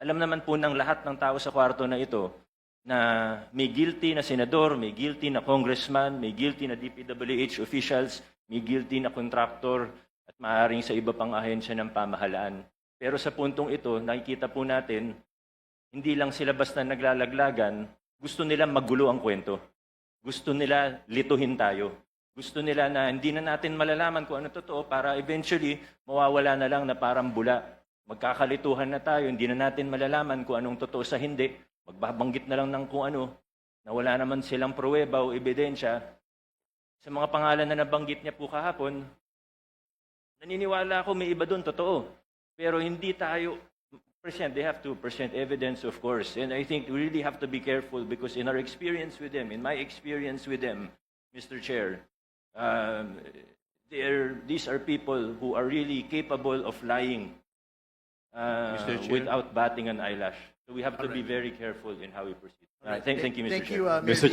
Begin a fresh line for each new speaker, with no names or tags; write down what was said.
Alam naman po ng lahat ng tao sa kwarto na ito na may guilty na senador, may guilty na congressman, may guilty na DPWH officials, may guilty na contractor at maaaring sa iba pang ahensya ng pamahalaan. Pero sa puntong ito, nakikita po natin, hindi lang sila basta naglalaglagan, gusto nila magulo ang kwento. Gusto nila lituhin tayo. Gusto nila na hindi na natin malalaman kung ano totoo para eventually mawawala na lang na parang bula. Magkakalituhan na tayo, hindi na natin malalaman kung anong totoo sa hindi. Magbabanggit na lang ng kung ano na wala naman silang pruweba o ebidensya. Sa mga pangalan na nabanggit niya po kahapon, naniniwala ako may iba doon, totoo. Pero hindi tayo present. They have to present evidence, of course. And I think we really have to be careful because in our experience with them, in my experience with them, Mr. Chair, um, these are people who are really capable of lying uh,
Mr. Chair?
without batting an eyelash. So we have to be very careful in how we proceed. Uh, thank, thank you, Mr.
Thank
Chair.
you, uh,
Mr. Chair.